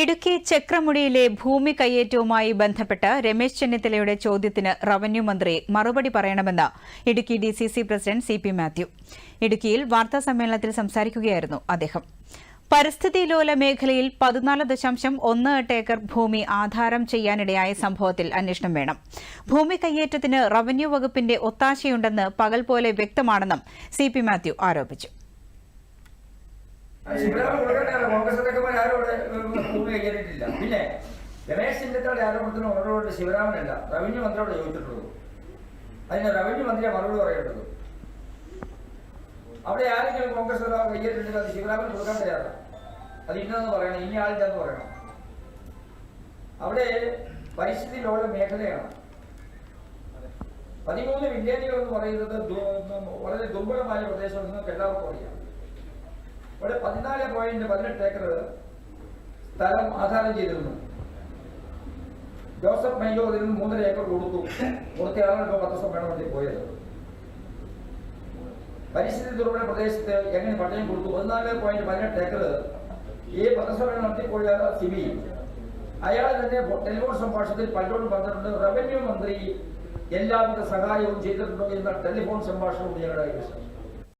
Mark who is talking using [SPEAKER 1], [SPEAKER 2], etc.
[SPEAKER 1] ഇടുക്കി ചക്രമുടിയിലെ ഭൂമി കയ്യേറ്റവുമായി ബന്ധപ്പെട്ട് രമേശ് ചെന്നിത്തലയുടെ ചോദ്യത്തിന് റവന്യൂ മന്ത്രി മറുപടി പറയണമെന്ന് Idukki DCC president C P Mathew ഇടുക്കിയിൽ വാർത്താസമ്മേളനത്തിൽ സംസാരിക്കുകയായിരുന്നു അദ്ദേഹം പരിസ്ഥിതി ലോല മേഖലയിൽ പതിനാല് ദശാംശം ഒന്ന് എട്ട് ഏക്കർ ഭൂമി ആധാരം ചെയ്യാനിടയായ സംഭവത്തിൽ അന്വേഷണം വേണം ഭൂമി കയ്യേറ്റത്തിന് റവന്യൂ വകുപ്പിന്റെ ഒത്താശയുണ്ടെന്ന് പകൽ പോലെ വ്യക്തമാണെന്നും സി പി മാത്യു ആരോപിച്ചു
[SPEAKER 2] കോൺഗ്രസ് പിന്നെ രമേശ് ചെന്നിത്തലയുടെ ആരോപണത്തിന് ഉണർവോട് ശിവരാമനല്ല റവന്യൂ മന്ത്രിയോട് ചോദിച്ചിട്ടുള്ളൂ അതിന് റവന്യൂ മന്ത്രിയെ മറുപടി പറയേണ്ടത് അവിടെ ആരെങ്കിലും കോൺഗ്രസ് കയ്യേറ്റിട്ടുണ്ടെങ്കിൽ അത് ശിവരാമൻ കൊടുക്കാൻ അത് ഇന്നതെന്ന് പറയണം ഇനി ആളില്ലെന്ന് പറയണം അവിടെ പരിസ്ഥിതി മേഖലയാണ് പതിമൂന്ന് വില്ലേജുകൾ എന്ന് പറയുന്നത് വളരെ ദുർബലമായ പ്രദേശമെന്ന് എല്ലാവർക്കും അറിയാം ഇവിടെ പതിനാല് പോയിന്റ് പതിനെട്ട് ഏക്കർ സ്ഥലം ആധാരം ചെയ്തിരുന്നു ജോസഫ് മയ്യോ അതിൽ മൂന്നര ഏക്കർ കൊടുത്തു കൊടുത്തയാളാണ് ഇപ്പോൾ വേണമെങ്കിൽ പോയത് പരിസ്ഥിതി ദുർബല പ്രദേശത്ത് എങ്ങനെ പട്ടയം കൊടുത്തു പതിനാല് പോയിന്റ് പതിനെട്ട് ഏക്കർ ഈ പത്രസമ്മേളനം നടത്തി പോയ സിബി അയാൾ തന്നെ ടെലിഫോൺ സംഭാഷണത്തിൽ പലരോടും പറഞ്ഞിട്ടുണ്ട് റവന്യൂ മന്ത്രി എല്ലാവിധ സഹായവും ചെയ്തിട്ടുണ്ടോ എന്ന ടെലിഫോൺ സംഭാഷണവും ഞങ്ങളുടെ